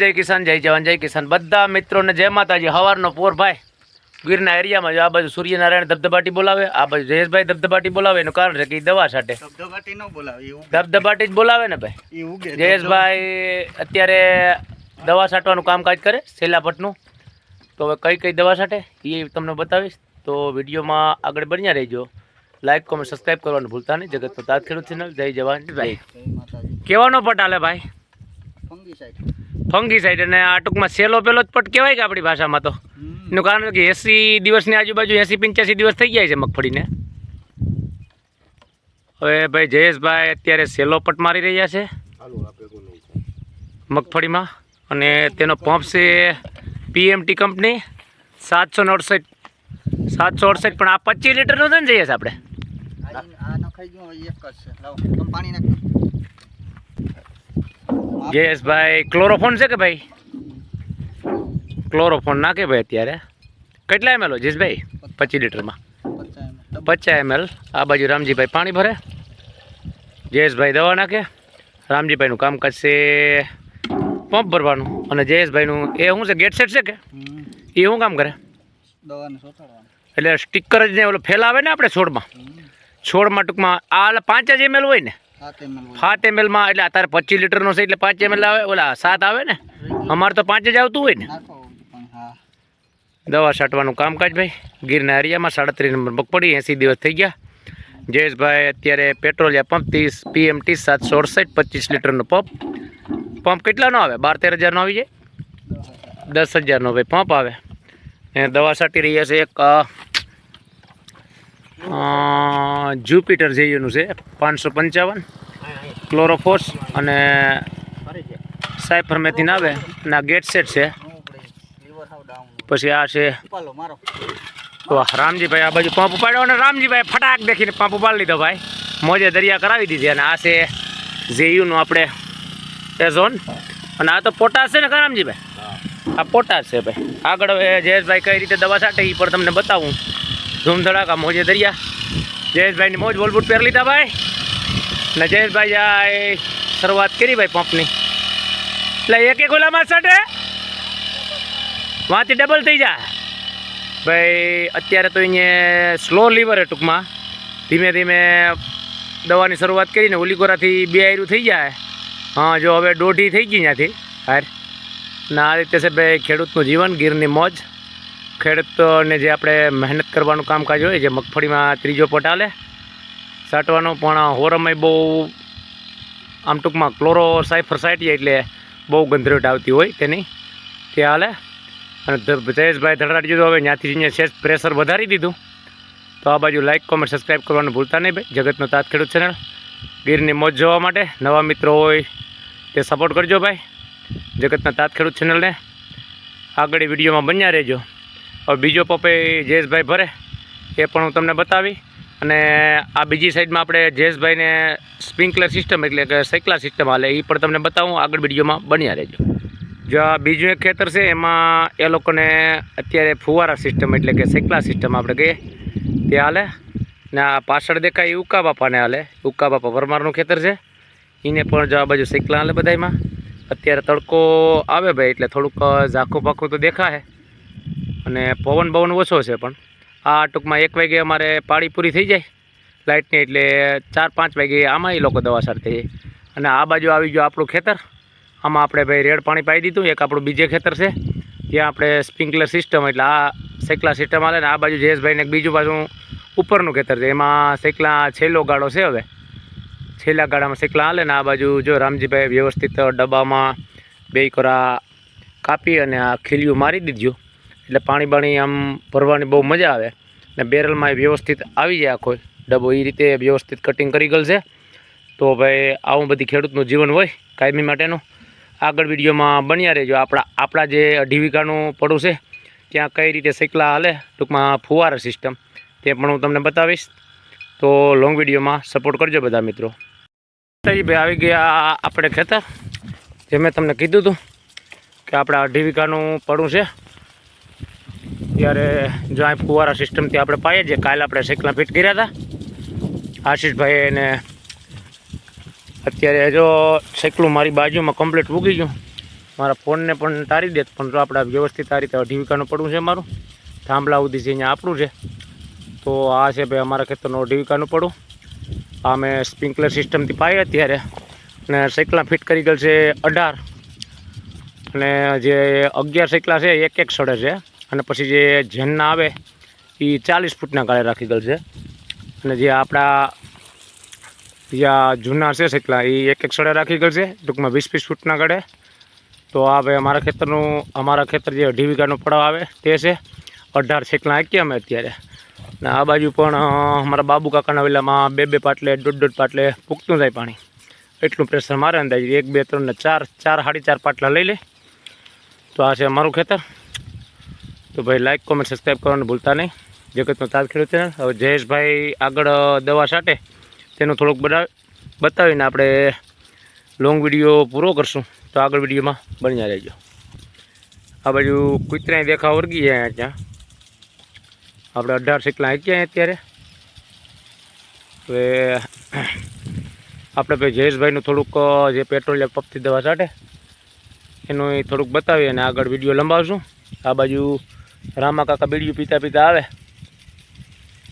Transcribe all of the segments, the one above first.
જય કિસાન જય જવાન જય કિસાન. બધા મિત્રોને જય માતાજી. હવારનો પોર ભાઈ. ગીરના એરિયામાં જો આ બાજુ સૂર્યનારાયણ ધબધબાટી બોલાવે આ બાજુ જયેશભાઈ ધબધબાટી બોલાવે એનું કારણ છે કે દવા સાટે ધબધબાટી ન બોલાવે ધબધબાટી જ બોલાવે ને ભાઈ? જયેશભાઈ અત્યારે દવા છાંટવાનું કામકાજ કરે સેલાપટનું. તો હવે કઈ કઈ દવા છાંટે એ તમને બતાવીશ. તો વિડીયોમાં આગળ બન્યા રહેજો. લાઈક કોમેન્ટ સબસ્ક્રાઈબ કરવાનું ભૂલતા નહીં. જગતનો તાત ખેડૂત ચેનલ જય જવાન જય માતાજી. કેવાનો પટ હાલે ભાઈ? ફંગી ફંગી સાઈડ અને આ ટૂંકમાં સેલો પેલો જ પટ કહેવાય કે આપણી ભાષામાં તો. એનું કારણ કે એંસી દિવસની આજુબાજુ એંસી પંચ્યાસી દિવસ થઈ જાય છે મગફળીને. હવે ભાઈ જયેશભાઈ અત્યારે સેલો પટ મારી રહ્યા છે. મગફળીમાં. અને તેનો પંપ છે પીએમટી કંપની સાતસો ને અડસઠ સાતસો અડસઠ પણ આ પચીસ લીટરનો છે ને જયેશ આપણે? જયેશભાઈ ક્લોરોફોન છે કે ભાઈ? ક્લોરોફોન નાખે ભાઈ અત્યારે. કેટલા એમએલ હોય જયેશભાઈ પચીસ લીટરમાં. પચાસ પચાસ એમએલ આ બાજુ રામજીભાઈ પાણી ભરે. જયેશભાઈ દવા નાખે. રામજીભાઈનું કામકાજ છે પંપ ભરવાનું. અને જયેશભાઈનું એ શું છે ગેટ સેટ છે કે? એ શું કામ કરે? એટલે સ્ટીકર જ ને ઓલો ફેલાવે ને આપણે છોડમાં. છોડમાં ટૂંકમાં આ પાંચ જ એમએલ હોય ને. સાત હોય. એમએલમાં એટલે અત્યારે પચીસ લીટરનો છે એટલે પાંચ એમએલ આવે? ઓલા સાત આવે ને? અમારે તો પાંચ જ આવતું હોય ને? દવા છાંટવાનું કામકાજ ભાઈ. ગીરના એરિયામાં સાડત્રીસ નંબર મગફળી એંસી દિવસ થઈ ગયા. જયેશભાઈ અત્યારે પેટ્રોલિયા પંપ ત્રીસ પીએમટી સાતસો અડસઠ પચીસ લીટરનો પંપ પંપ કેટલાનો આવે? બાર તેર હજારનો આવી જાય? દસ હજારનો ભાઈ. પંપ આવે. એ દવા છાંટી રહ્યા છે એક જુપિટર જેયુનું છે પાંચસો પંચાવન. ક્લોરોફોસ અને સાયફરમેથિન આવે અને આ ગેટ સેટ છે. પછી આ છે વાહ રામજીભાઈ આ બાજુ પંપ ઉપાડ્યો અને રામજીભાઈ ફટાક દેખીને પંપ ઉપાડી લીધો ભાઈ. મોજે દરિયા કરાવી દીધી અને આ છે જેયુનું આપણે એઝોન અને આ તો પોટાશ છે ને રામજીભાઈ? આ પોટાશ છે ભાઈ. આગળ જયેશભાઈ કઈ રીતે દવા છાંટે એ પણ તમને બતાવું. ધૂમ ધડાકા મોજે દરિયા. જયેશભાઈની મોજ બોલબૂટ પહેરી લીધા ભાઈ. ને જયેશભાઈ આ શરૂઆત કરી ભાઈ પંપની. એટલે એક એક ઓલામાં સટે. વાંચી ડબલ થઈ જાય ભાઈ, અત્યારે તો અહીંયા સ્લો લીવર હે ટૂંકમાં. ધીમે ધીમે દવાની શરૂઆત કરીને ઓલીગોરાથી બે આયરું થઈ જાય. હા, જો હવે દોઢી થઈ ગઈ ત્યાંથી. હાર. ના આ રીતે છે ભાઈ ખેડૂતનું જીવન, ગીરની મોજ. ખેડૂતોને જે આપણે મહેનત કરવાનું કામકાજ હોય, જે મગફળીમાં ત્રીજો પટ આલે, સાટવાનો પણ હોરમય બહુ આમ ટૂંકમાં ક્લોરો સાયફર સાઈટીએ એટલે બહુ ગંધરેટ આવતી હોય તેની. તે હાલે અને જયેશભાઈ ધડાડી દીધું હવે ત્યાંથી જઈને શેષ પ્રેશર વધારી દીધું. તો આ બાજુ લાઇક કોમેન્ટ સબસ્ક્રાઈબ કરવાનું ભૂલતા નહીં ભાઈ. જગતનો તાત ખેડૂત ચેનલ ગીરની મોજ જોવા માટે નવા મિત્રો હોય તે સપોર્ટ કરજો ભાઈ. જગતના તાત ખેડૂત ચેનલને આગળ વિડીયોમાં બન્યા રહેજો. હવે બીજો પપે જયેશભાઈ ભરે, એ પણ હું તમને બતાવી. અને આ બીજી સાઈડમાં આપણે જયેશભાઈને સ્પ્રિંકલર સિસ્ટમ એટલે કે સાયકલા સિસ્ટમ હાલે એ પણ તમને બતાવું, આગળ વિડીયોમાં બન્યા રહેજો. જો આ બીજું એક ખેતર છે, એમાં એ લોકોને અત્યારે ફુવારા સિસ્ટમ એટલે કે સાયકલા સિસ્ટમ આપણે કહીએ, તે હાલે. ને આ પાછળ દેખાય એ ઉકા બાપાને હાલે, ઉકા બાપા પરમારનું ખેતર છે. એને પણ જો આ બાજુ સાયકલા હાલે બધામાં અત્યારે તડકો આવે ભાઈ, એટલે થોડુંક ઝાખું પાખું તો દેખાય અને પવન બવન ઓછો છે પણ. આ ટૂંકમાં એક વાગે અમારે પાળી પૂરી થઈ જાય લાઇટની, એટલે ચાર પાંચ વાગે આમાં એ લોકો દવા જાય. અને આ બાજુ આવી ગયું આપણું ખેતર. આમાં આપણે ભાઈ રેડ પાણી પાઈ દીધું, એક આપણું બીજે ખેતર છે. ત્યાં આપણે સ્પ્રિંકલર સિસ્ટમ, એટલે આ સેકલા સિસ્ટમ આવે ને આ બાજુ જયેશભાઈને બીજું બાજુ ઉપરનું ખેતર છે. એમાં સેકલા છેલ્લો ગાળો છે હવે. છેલ્લા ગાળામાં સેકલા હાલે ને આ બાજુ જો રામજીભાઈ વ્યવસ્થિત ડબ્બામાં બે કોરા કાપી અને આ ખીલિયું મારી દીધું. એટલે પાણી બાણી આમ ભરવાની બહુ મજા આવે. ને બેરલમાં એ વ્યવસ્થિત આવી જાય આખો ડબ્બો. એ રીતે વ્યવસ્થિત કટિંગ કરી ગયેલ છે તો ભાઈ, આવું બધી ખેડૂતનું જીવન હોય કાયમી માટેનું. આગળ વિડીયોમાં બન્યા રહેજો. આપણા આપણા જે અઢી વીઘાનું પડું છે, ત્યાં કઈ રીતે શેકલા હાલે, ટૂંકમાં ફુવારા સિસ્ટમ તે પણ હું તમને બતાવીશ. તો લોંગ વિડીયોમાં સપોર્ટ કરજો બધા મિત્રો. ભાઈ, આવી ગયા આપણે ખેતર. જે મેં તમને કીધું હતું કે આપણા અઢી વીઘાનું પડું છે ત્યારે જો આ ફુવારા સિસ્ટમથી આપણે પાઈએ છીએ, કાલે આપણે સાયકલા ફિટ કર્યા હતા. આશીષભાઈ એને અત્યારે જો સાયકલું મારી બાજુમાં કમ્પ્લીટ ઉગી ગયું. મારા ફોનને પણ તારી દેત, પણ જો આપણે વ્યવસ્થિત આ રીતે અઢી વીઘાનું પડવું છે મારું. થાંભલા સુધી છે અહીંયા આપણું છે. તો આ છે ભાઈ અમારા ખેતરનું અઢી વીઘાનું પડું આ મેં સ્પ્રિંકલર સિસ્ટમથી પાઈ અત્યારે. અને સાયકલા ફિટ કરી ગયેલ છે અઢાર. અને જે અગિયાર સાયકલા છે, એક એક સડે છે. અને પછી જે જેનના આવે એ ચાલીસ ફૂટના ગાળે રાખી ગયેલ છે. અને જે આપણા જે આ જૂના છે સાયકલા એ એક એક સળે રાખી ગયેલ છે, ટૂંકમાં વીસ વીસ ફૂટના ગાળે. તો આ ભાઈ અમારા ખેતરનું, અમારા ખેતર જે અઢી વીઘાનો પડાવ આવે, તે છે. અઢાર છેકલા આંકીએ અમે અત્યારે. અને આ બાજુ પણ અમારા બાબુ કાકાના વેલામાં બે બે પાટલે, દોઢ દોઢ પાટલે પૂગતું જાય પાણી. એટલું પ્રેશર મારે અંદાજે, એક, બે, ત્રણ ને ચાર ચાર, સાડી ચાર પાટલા લઈ લે. તો આ છે અમારું ખેતર. તો ભાઈ લાઈક કોમેન્ટ સબસ્ક્રાઈબ કરવાનું ભૂલતા નહીં. જગતનો તાજ ખેડૂત ચેનલ હવે જયેશભાઈ આગળ દવા છાંટે. તેનું થોડુંક બધા બતાવીને આપણે લોંગ વીડિયો પૂરો કરશું. તો આગળ વિડીયોમાં બન્યા રહેજો. આ બાજુ કૂતરાય દેખા વર્ગી જાય ત્યાં. આપણે અઢાર શેકલા આંચ્યા અત્યારે. હવે, આપણે ભાઈ જયેશભાઈનું થોડુંક જે પેટ્રોલિયમ પંપથી દવા છાંટે. એનું થોડુંક બતાવીએ અને આગળ વીડિયો લંબાવશું. આ બાજુ રામા કાકા બીડીયું પીતા પીતા આવે.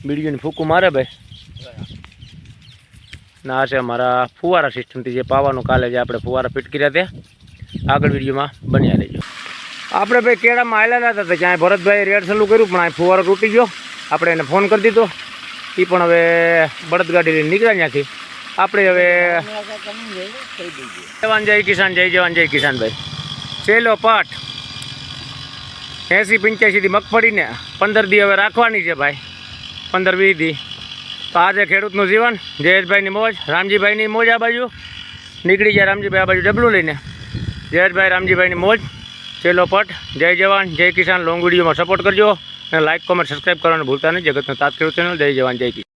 બીડીયુંને ફૂકું મારે ભાઈ. ના આ છે અમારા ફુવારા સિસ્ટમથી જે પાવાનું કાલે જે આપણે ફુવારા ફિટ કર્યા તે આગળ વિડીયોમાં બન્યા રહેજો. આપણે ભાઈ કેળામાં આવેલા હતા તો ક્યાંય ભરતભાઈ રેડ ચાલુ કર્યું પણ આ ફુવારો તૂટી ગયો. આપણે એને ફોન કરી દીધો. એ પણ હવે બળદગાડી લઈને નીકળ્યા ત્યાંથી. આપણે હવે જવાન જય કિસાન જય જવાન જય કિસાનભાઈ છેલ્લો પાઠ. એંસી પંચ્યાસીથી મગફળીને પંદર દી હવે રાખવાની છે ભાઈ. પંદર વીસ દી. તો આજે ખેડૂતનું જીવન, જયેશભાઈની મોજ, રામજીભાઈની મોજ આ બાજુ. નીકળી જાય રામજીભાઈ આ બાજુ ડબલું લઈને. જયેશભાઈ, રામજીભાઈની મોજ. છેલ્લો પટ. જય જવાન, જય કિસાન. લોંગ વિડીયોમાં સપોર્ટ કરજો અને લાઇક કોમેન્ટ સબસ્ક્રાઈબ કરવાનું ભૂલતા નહીં. જગતનો તાત ખેડૂત ચેનલ જય જવાન, જય કિસાન.